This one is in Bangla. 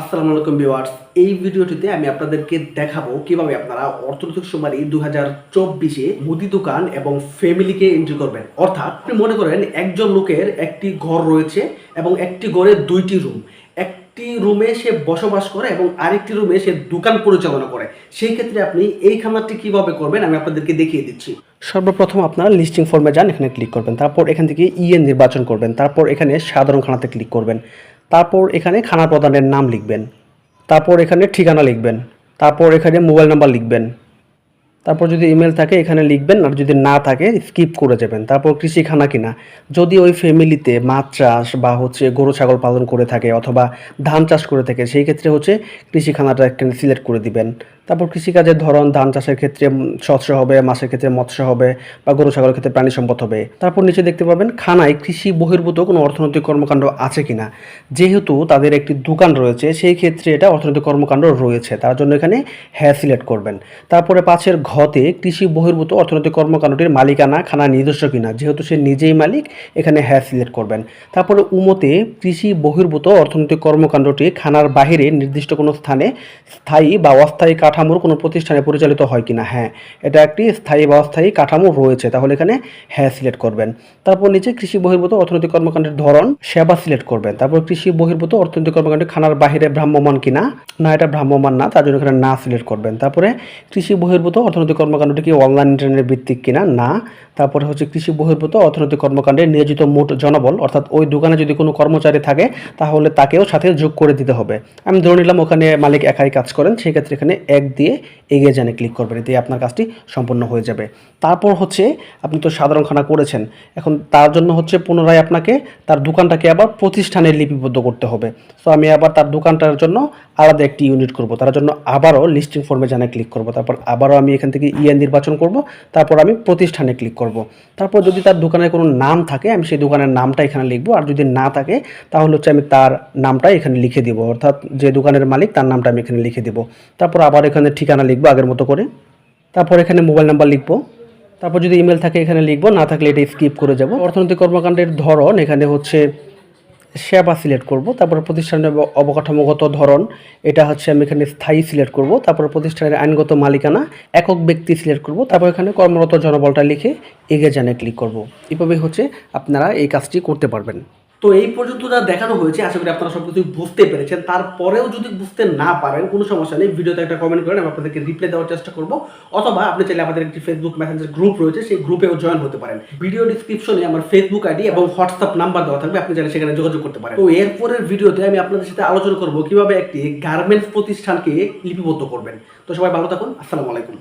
আসসালামু আলাইকুম ভিউয়ার্স। এই ভিডিওটিতে আমি আপনাদেরকে দেখাবো কীভাবে আপনারা অর্থনৈতিক সুমারি দু হাজার চব্বিশে মুদি দোকান এবং ফ্যামিলিকে এন্ট্রি করবেন। অর্থাৎ আপনি মনে করেন একজন লোকের একটি ঘর রয়েছে এবং একটি ঘরে দুইটি রুম একটি রুমে সে বসবাস করে এবং আরেকটি রুমে সে দোকান পরিচালনা করে। সেই ক্ষেত্রে আপনি এই খামারটি কীভাবে করবেন আমি আপনাদেরকে দেখিয়ে দিচ্ছি। সর্বপ্রথম আপনারা লিস্টিং ফর্মে যান, এখানে ক্লিক করবেন। তারপর এখান থেকে ইএন নির্বাচন করবেন। তারপর এখানে সাধারণ খানাতে ক্লিক করবেন। তারপর এখানে খানা প্রদানের নাম লিখবেন। তারপর এখানে ঠিকানা লিখবেন। তারপর এখানে মোবাইল নাম্বার লিখবেন। তারপর যদি ইমেল থাকে, এখানে লিখবেন। আর যদি না থাকে, স্কিপ করে যাবেন। তারপর কৃষিখানা কিনা। যদি ওই ফ্যামিলিতে মাছ চাষ বা হচ্ছে গরু, ছাগল পালন করে থাকে অথবা ধান চাষ করে থাকে, সেই ক্ষেত্রে হচ্ছে কৃষিখানাটা সিলেক্ট করে দিবেন। তারপর কৃষিকাজের ধরন, ধান চাষের ক্ষেত্রে শস্য হবে, মাছের ক্ষেত্রে মৎস্য হবে বা গরু, ছাগলের ক্ষেত্রে প্রাণী সম্পদ হবে। তারপর নিচে দেখতে পাবেন, খানায় কৃষি বহির্ভূত কোনো অর্থনৈতিক কর্মকাণ্ড আছে কিনা? যেহেতু তাদের একটি দোকান রয়েছে, সেই ক্ষেত্রে এটা অর্থনৈতিক কর্মকাণ্ড রয়েছে। তার জন্য এখানে হ্যাঁ সিলেক্ট করবেন। তারপরে পাঁচের ঘতে কৃষি বহির্ভূত অর্থনৈতিক কর্মকাণ্ডটির মালিকানা খানা নিজস্ব কিনা, যেহেতু সে নিজেই মালিক, এখানে হ্যাঁ সিলেক্ট করবেন। তারপরে উমতে কৃষি বহির্ভূত অর্থনৈতিক কর্মকাণ্ডটি খানার বাহিরে নির্দিষ্ট কোনো স্থানে স্থায়ী বা অস্থায়ী কাঠামোর কোনো প্রতিষ্ঠানে পরিচালিত হয় কিনা? হ্যাঁ এটা একটি স্থায়ী বা অস্থায়ী কাঠামো রয়েছে। তাহলে এখানে হ্যাঁ সিলেক্ট করবেন। তারপর নিচে কৃষি বহির্ভূত অর্থনৈতিক কর্মকাণ্ডের ধরন, সেবা সিলেক্ট করবেন। তারপর কৃষি বহির্ভূত অর্থনৈতিক কর্মকাণ্ড খানার বাহিরে ভ্রাম্যমান কিনা? না, এটা ভ্রাম্যমান না, তার জন্য এখানে না সিলেক্ট করবেন। তারপরে কৃষি বহির্ভূত অর্থনৈতিক কর্মকাণ্ডটি কি অনলাইন ইন্টারনেট ভিত্তিক কিনা? না। তারপরে হচ্ছে কৃষি বহির্ভূত অর্থনৈতিক কর্মকাণ্ডে নিয়োজিত মোট জনবল, অর্থাৎ ওই দোকানে যদি কোনো কর্মচারী থাকে, তাহলে তাকেও সাথে যোগ করে দিতে হবে। আমি ধরে নিলাম ওখানে মালিক একাই কাজ করেন, সেই ক্ষেত্রে এখানে এক দিয়ে এগিয়ে জানে ক্লিক করবেন, এতে আপনার কাজটি সম্পন্ন হয়ে যাবে। তারপর হচ্ছে, আপনি তো সাধারণ খানা করেছেন, এখন তার জন্য হচ্ছে পুনরায় আপনাকে তার দোকানটাকে আবার প্রতিষ্ঠানে লিপিবদ্ধ করতে হবে। সো আমি আবার তার দোকানটার জন্য আলাদা একটি ইউনিট করব, তার জন্য আবারও লিস্টিং ফর্মে জানে ক্লিক করব, তারপর আবারও আমি এখান থেকে ইএন নির্বাচন করব, তারপর আমি প্রতিষ্ঠানে ক্লিক করব। তারপর যদি তার দোকানের কোনো নাম থাকে, আমি সেই দোকানের নামটা এখানে লিখব, আর যদি না থাকে, তাহলে হচ্ছে আমি তার নামটা এখানে লিখে দিব, অর্থাৎ যে দোকানের মালিক, তার নামটা আমি এখানে লিখে দিব। তারপর আবার এখানে ঠিকানা লিখব আগের মতো করে। তারপর এখানে মোবাইল নাম্বার লিখব। তারপর যদি ইমেল থাকে এখানে লিখব, না থাকলে এটা স্কিপ করে যাব। অর্থনৈতিক কর্মকাণ্ডের ধরন এখানে হচ্ছে সেবা সিলেক্ট করব, তারপর প্রতিষ্ঠানের অবকাঠামোগত ধরন, এটা হচ্ছে আমি এখানে স্থায়ী সিলেক্ট করব, তারপর প্রতিষ্ঠানের আইনগত মালিকানা, একক ব্যক্তি সিলেক্ট করব, তারপর এখানে কর্মরত জনবলটা লিখে এগিয়ে জানে ক্লিক করব। এভাবে হচ্ছে আপনারা এই কাজটি করতে পারবেন। তো এই পর্যন্ত যা দেখানো হয়েছে, আশা করি আপনারা সব কিছু বুঝতে পেরেছেন। তারপরেও যদি বুঝতে না পারেন, কোনো সমস্যা নেই, ভিডিওতে একটা কমেন্ট করেন, আমি আপনাদেরকে রিপ্লাই দেওয়ার চেষ্টা করব। অথবা আপনি চাইলে আমাদের একটি ফেসবুক মেসেঞ্জার গ্রুপ রয়েছে, সেই গ্রুপেও জয়েন হতে পারেন। ভিডিও ডিসক্রিপশনে আমার ফেসবুক আইডি এবং হোয়াটসঅ্যাপ নাম্বার দেওয়া থাকবে, আপনি চাইলে সেখানে যোগাযোগ করতে পারেন। তো এরপরের ভিডিওতে আমি আপনাদের সাথে আলোচনা করব কীভাবে একটি গার্মেন্টস প্রতিষ্ঠানকে লিপিবদ্ধ করবেন। তো সবাই ভালো থাকুন, আসসালামু আলাইকুম।